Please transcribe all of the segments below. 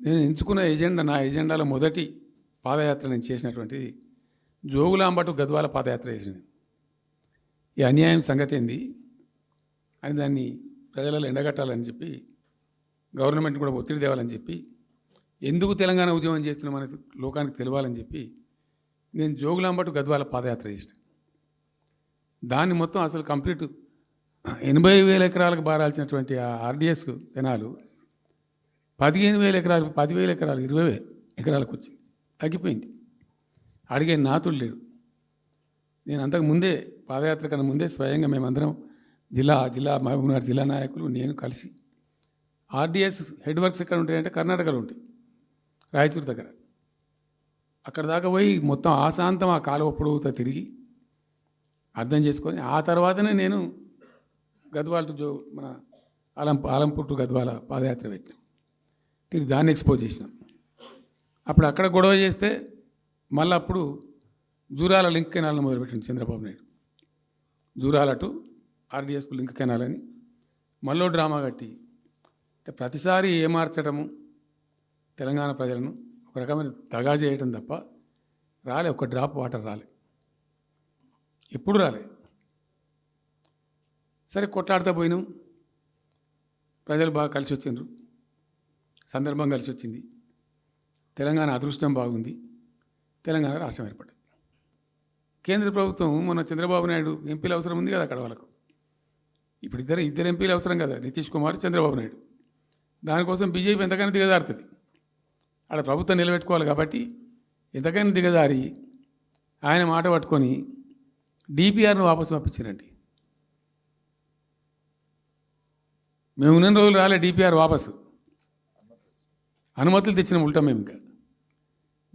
నేను ఎంచుకున్న ఎజెండా నా ఎజెండాలో మొదటి పాదయాత్ర నేను చేసినటువంటిది జోగులాంబటు గద్వాల పాదయాత్ర చేసిన ఈ అన్యాయం సంగతి ఏంది? అని దాన్ని ప్రజలలో ఎండగట్టాలని చెప్పి గవర్నమెంట్ కూడా ఒత్తిడి తేవాలని చెప్పి ఎందుకు తెలంగాణ ఉద్యమం చేస్తున్నామని లోకానికి తెలియాలని చెప్పి నేను జోగులాంబటు గద్వాల పాదయాత్ర చేసిన. దాన్ని మొత్తం అసలు కంప్లీట్ ఎనభై వేల ఎకరాలకు బారాల్సినటువంటి ఆ ఆర్డిఎస్ కెనాలు పదిహేను వేల ఎకరాలు పదివేల ఎకరాలు ఇరవై ఎకరాలకు వచ్చింది. తగ్గిపోయింది. అడిగే నాతుడు లేడు. నేను అంతకు ముందే పాదయాత్ర కన్నా ముందే స్వయంగా మేమందరం జిల్లా జిల్లా మహబూబ్నగర్ జిల్లా నాయకులు నేను కలిసి ఆర్డిఎస్ హెడ్ వర్క్స్ ఎక్కడ ఉంటాయంటే కర్ణాటకలో ఉంటాయి రాయచూరు దగ్గర. అక్కడ దాకా పోయి మొత్తం ఆశాంతం ఆ కాలువ పొడవుతో తిరిగి అర్థం చేసుకొని ఆ తర్వాతనే నేను గద్వాల టు జో మన ఆలం ఆలంపూర్ టు గద్వాల పాదయాత్ర పెట్టిన. తిరిగి దాన్ని ఎక్స్పోజ్ చేసినాం. అప్పుడు అక్కడ గొడవ చేస్తే మళ్ళీ అప్పుడు జూరాల లింక్ కెనాల్ని మొదలుపెట్టింది చంద్రబాబు నాయుడు. జూరాల టు ఆర్డిఎస్కు లింక్ కెనాల్ అని మళ్ళీ డ్రామా కట్టి అంటే ప్రతిసారి ఏమార్చడము తెలంగాణ ప్రజలను ఒక రకమైన దగా చేయటం తప్ప రాలే ఒక డ్రాప్ వాటర్ రాలే. ఎప్పుడు రాలే. సరే కొట్లాడుతూ పోయినాం. ప్రజలు బాగా కలిసి వచ్చిండ్రు. సందర్భం కలిసి వచ్చింది తెలంగాణ అదృష్టం బాగుంది. తెలంగాణ రాష్ట్రం ఏర్పడింది. కేంద్ర ప్రభుత్వం మొన్న చంద్రబాబు నాయుడు ఎంపీలు అవసరం ఉంది కదా అక్కడ వాళ్ళకు ఇప్పుడు ఇద్దరు ఇద్దరు ఎంపీలు అవసరం కదా నితీష్ కుమార్ చంద్రబాబు నాయుడు. దానికోసం బీజేపీ ఎంతకైనా దిగజారుతుంది. అక్కడ ప్రభుత్వం నిలబెట్టుకోవాలి కాబట్టి ఎంతకైనా దిగజారి ఆయన మాట పట్టుకొని డిపిఆర్ను వాపసు పంపించారండి. మేము ఉన్న రోజులు రాలే డిపిఆర్ వాపసు. అనుమతులు తెచ్చిన ఉంటాం మేము ఇంకా.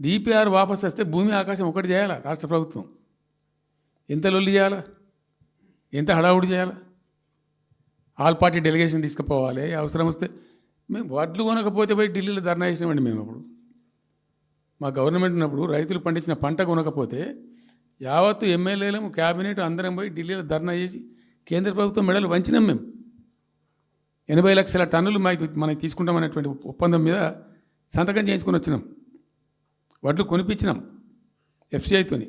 డిపిఆర్ వాపస్ వస్తే భూమి ఆకాశం ఒకటి చేయాలా రాష్ట్ర ప్రభుత్వం? ఎంత లొల్లి చేయాలా? ఎంత హడావుడి చేయాలా? ఆల్ పార్టీ డెలిగేషన్ తీసుకుపోవాలి అవసరం వస్తే. మేము వడ్లు కొనకపోతే పోయి ఢిల్లీలో ధర్నా చేసినామండి మేము అప్పుడు. మా గవర్నమెంట్ ఉన్నప్పుడు రైతులు పండించిన పంట కొనకపోతే యావత్తు ఎమ్మెల్యేలము క్యాబినెట్ అందరం పోయి ఢిల్లీలో ధర్నా చేసి కేంద్ర ప్రభుత్వం మెడలు వంచినాం మేము. ఎనభై లక్షల టన్నులు మాకు మనకి తీసుకుంటామనేటువంటి ఒప్పందం మీద సంతకం చేయించుకొని వచ్చినాం. వడ్లు కొనిపించినాం ఎఫ్సిఐతోని.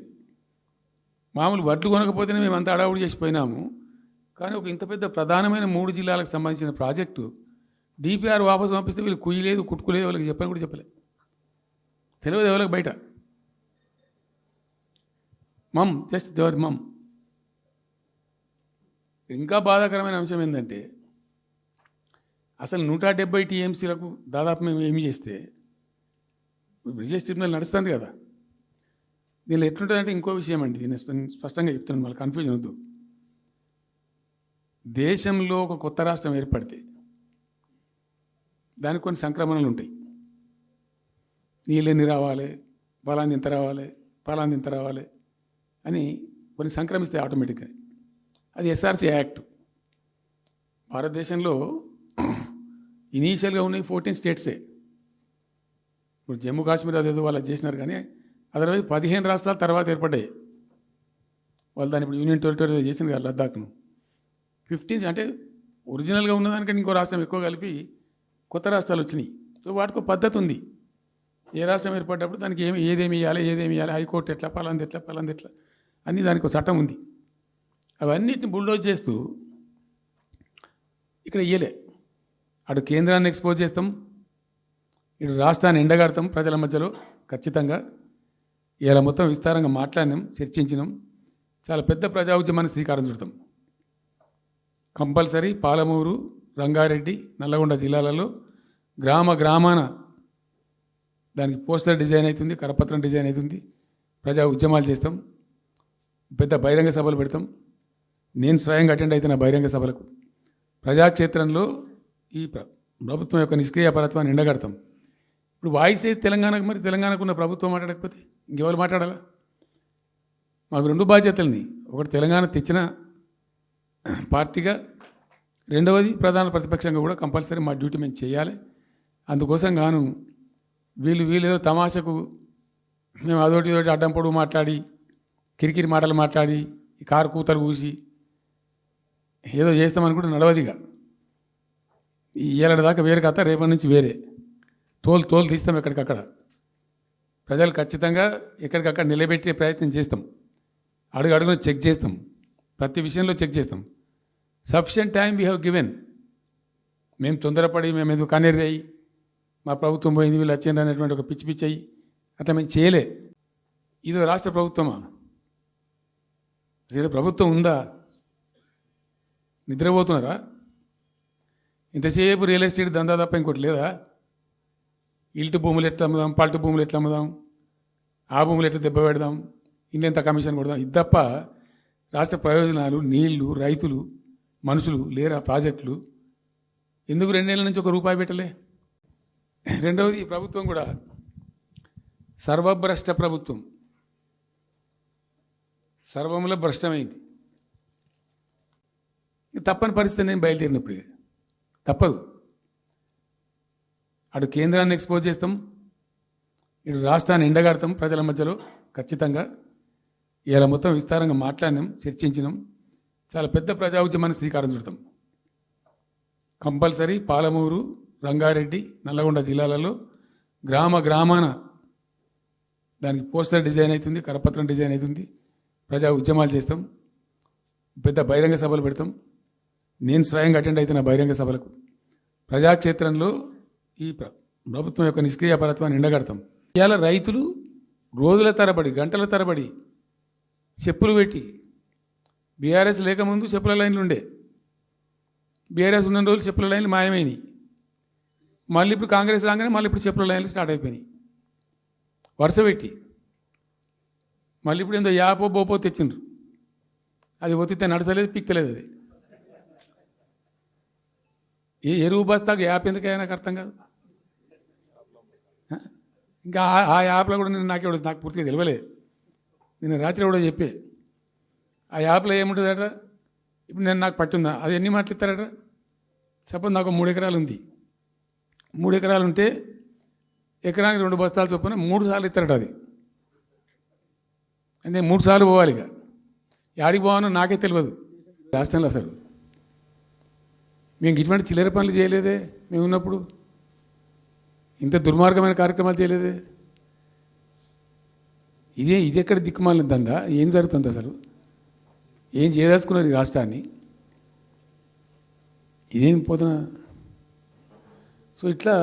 మామూలు వడ్లు కొనకపోతేనే మేము అంత అడావుడి చేసిపోయినాము కానీ ఒక ఇంత పెద్ద ప్రధానమైన మూడు జిల్లాలకు సంబంధించిన ప్రాజెక్టు డిపిఆర్ వాపసు పంపిస్తే వీళ్ళు కుయ్యలేదు కుట్టుకోలేదు వాళ్ళకి చెప్పని కూడా చెప్పలే. తెలియదు ఎవరికి బయట. మమ్ జస్ట్ దేవర్ మమ్. ఇంకా బాధాకరమైన అంశం ఏంటంటే అసలు నూట డెబ్బై టీఎంసీలకు దాదాపు మేము ఏమి చేస్తే విజయ ట్రిబ్యునల్ నడుస్తుంది కదా. దీనిలో ఎట్లుంటుందంటే ఇంకో విషయం అండి నేను స్పష్టంగా చెప్తున్నాను మళ్ళీ కన్ఫ్యూజన్ వద్దు. దేశంలో ఒక కొత్త రాష్ట్రం ఏర్పడితే దానికి కొన్ని సంక్రమణలు ఉంటాయి. నీళ్ళెన్ని రావాలి బలాన్ని ఇంత రావాలి బలాన్ని ఇంత రావాలి అని కొన్ని సంక్రమిస్తాయి ఆటోమేటిక్గా అది ఎస్ఆర్సీ యాక్ట్ భారతదేశంలో ఇనీషియల్గా ఉన్నాయి ఫోర్టీన్ స్టేట్సే ఇప్పుడు జమ్మూ కాశ్మీర్ అదేదో వాళ్ళు చేసినారు కానీ అదర్వైజ్ పదిహేను రాష్ట్రాలు తర్వాత ఏర్పడ్డాయి. వాళ్ళు దాన్ని ఇప్పుడు యూనియన్ టెరిటరీ చేసిన కదా లద్దాఖ్ను ఫిఫ్టీన్ అంటే ఒరిజినల్గా ఉన్నదానికంటే ఇంకో రాష్ట్రం ఎక్కువ కలిపి కొత్త రాష్ట్రాలు వచ్చినాయి. సో వాటికి ఒక పద్ధతి ఉంది. ఏ రాష్ట్రం ఏర్పడ్డప్పుడు దానికి ఏమి ఏదేమి ఇవ్వాలి ఏదేమి ఇవ్వాలి హైకోర్టు ఎట్లా పలాంది ఎట్లా పలాంది ఎట్లా అన్నీ దానికి ఒక చట్టం ఉంది. అవన్నిటిని బుల్డోజ్ చేస్తూ ఇక్కడ ఇయ్యలే. అటు కేంద్రాన్ని ఎక్స్పోజ్ చేస్తాం ఇటు రాష్ట్రాన్ని ఎండగడతాం ప్రజల మధ్యలో ఖచ్చితంగా. ఇలా మొత్తం విస్తారంగా మాట్లాడినాం చర్చించినాం. చాలా పెద్ద ప్రజా ఉద్యమాన్ని శ్రీకారం చుడతాం. కంపల్సరీ పాలమూరు రంగారెడ్డి నల్లగొండ జిల్లాలలో గ్రామ గ్రామాన దానికి పోస్టర్ డిజైన్ అవుతుంది కరపత్రం డిజైన్ అవుతుంది. ప్రజా ఉద్యమాలు చేస్తాం. పెద్ద బహిరంగ సభలు పెడతాం. నేను స్వయంగా అటెండ్ అవుతున్న బహిరంగ సభలకు ప్రజాక్షేత్రంలో ఈ ప్రభుత్వం యొక్క నిష్క్రియ పరత్వాన్ని ఎండగడతాం. ఇప్పుడు వాయిస్ అయితే తెలంగాణకు మరి? తెలంగాణకు ఉన్న ప్రభుత్వం మాట్లాడకపోతే ఇంకెవరు మాట్లాడాలా? మాకు రెండు బాధ్యతలని. ఒకటి తెలంగాణ తెచ్చిన పార్టీగా రెండవది ప్రధాన ప్రతిపక్షంగా కూడా కంపల్సరీ మా డ్యూటీ మేము చేయాలి. అందుకోసం గాను వీళ్ళు వీళ్ళు ఏదో తమాషకు మేము అదోటి ఇదోటి అడ్డం పొడుగు మాట్లాడి కిరికిరి మాటలు మాట్లాడి ఈ కారు కూతలు కూసి ఏదో చేస్తామనుకుంటే నడవదిగా. ఈ ఏళ్ళ దాకా వేరే కథ రేపటి నుంచి వేరే. తోలు తోలు తీస్తాం ఎక్కడికక్కడ. ప్రజలు ఖచ్చితంగా ఎక్కడికక్కడ నిలబెట్టే ప్రయత్నం చేస్తాం. అడుగు అడుగున చెక్ చేస్తాం. ప్రతి విషయంలో చెక్ చేస్తాం. Sufficient time we have given. మేము తొందరపడి మేము ఎందుకు కన్నీరు అయ్యి మా ప్రభుత్వం పోయింది వీళ్ళు వచ్చింది అనేటువంటి ఒక పిచ్చి పిచ్చి అయ్యి అట్లా మేము చేయలే. ఇది రాష్ట్ర ప్రభుత్వమా? అసలు ప్రభుత్వం ఉందా? నిద్రపోతున్నారా? ఇంతసేపు రియల్ ఎస్టేట్ దందా తప్ప ఇంకోటి లేదా? ఇల్టు భూములు ఎట్లా అమ్ముదాం పల్టు భూములు ఎట్లా అమ్ముదాం ఆ భూములు ఎట్లా దెబ్బ పెడదాం ఇంకెంత కమిషన్ కొడదాం. ఇది తప్ప రాష్ట్ర ప్రయోజనాలు నీళ్ళు రైతులు మనుషులు లేరా ప్రాజెక్టులు? ఎందుకు రెండేళ్ళ నుంచి ఒక రూపాయి పెట్టలే? రెండవది ప్రభుత్వం కూడా సర్వభ్రష్ట ప్రభుత్వం. సర్వముల భ్రష్టమైంది. తప్పని పరిస్థితి నేను బయలుదేరినప్పుడు. తప్పదు. అటు కేంద్రాన్ని ఎక్స్పోజ్ చేస్తాం ఇటు రాష్ట్రాన్ని ఎండగడతాం ప్రజల మధ్యలో ఖచ్చితంగా. ఇలా మొత్తం విస్తారంగా మాట్లాడినాం చర్చించినాం. చాలా పెద్ద ప్రజా ఉద్యమాన్ని శ్రీకారం చుడతాం. కంపల్సరీ పాలమూరు రంగారెడ్డి నల్లగొండ జిల్లాలలో గ్రామ గ్రామాన దానికి పోస్టర్ డిజైన్ అవుతుంది కరపత్రం డిజైన్ అవుతుంది. ప్రజా ఉద్యమాలు చేస్తాం. పెద్ద బహిరంగ సభలు పెడతాం. నేను స్వయంగా అటెండ్ అవుతున్న బహిరంగ సభలకు. ప్రజాక్షేత్రంలో ఈ ప్రభుత్వం యొక్క నిష్క్రియాపరత్వాన్ని ఎండగడతాం ఇవాళ రైతులు రోజుల తరబడి గంటల తరబడి చెప్పులు పెట్టి బీఆర్ఎస్ లేకముందు చెప్పుల లైన్లు ఉండే. బీఆర్ఎస్ ఉన్న రోజులు చెప్పుల లైన్లు మాయమైనవి మళ్ళీ ఇప్పుడు కాంగ్రెస్ రాగానే మళ్ళీ ఇప్పుడు చెప్పుల లైన్లు స్టార్ట్ అయిపోయినాయి. వరుస పెట్టి. మళ్ళీ ఇప్పుడు ఏందో యాపో బోపో తెచ్చిండ్రు. అది ఒత్తితే నడచలేదు పిక్కలేదు అది. ఏ ఎరువు బస్తాకు యాప్ ఎందుకైనా నాకు అర్థం కాదు. ఇంకా ఆ- యాప్లో కూడా నేను నాకే నాకు పూర్తిగా తెలియలేదు నేను రాత్రి కూడా చెప్పే. ఆ యాప్లో ఏముంటుందట? ఇప్పుడు నేను నాకు పట్టుందా? అది ఎన్ని మాటలు ఇస్తారట? సపోజ్ నాకు మూడు ఎకరాలు ఉంది. మూడు ఎకరాలు ఉంటే ఎకరానికి రెండు బస్తాలు చొప్పున మూడు సార్లు ఇస్తారట అది. అంటే మూడు సార్లు పోవాలి ఇక. యాడికి పోవాలో నాకే తెలియదు. రాష్ట్రంలో అసలు. మేము ఇటువంటి చిల్లర పనులు చేయలేదే మేము ఉన్నప్పుడు. ఇంత దుర్మార్గమైన కార్యక్రమాలు చేయలేదే? ఇదే ఇది ఎక్కడ దిక్కుమాలిందా ఏం జరుగుతుంది అసలు? ఏం చేయదలుచుకున్నారు ఈ రాష్ట్రాన్ని? ఇదేం పోతున్నా సో ఇట్లా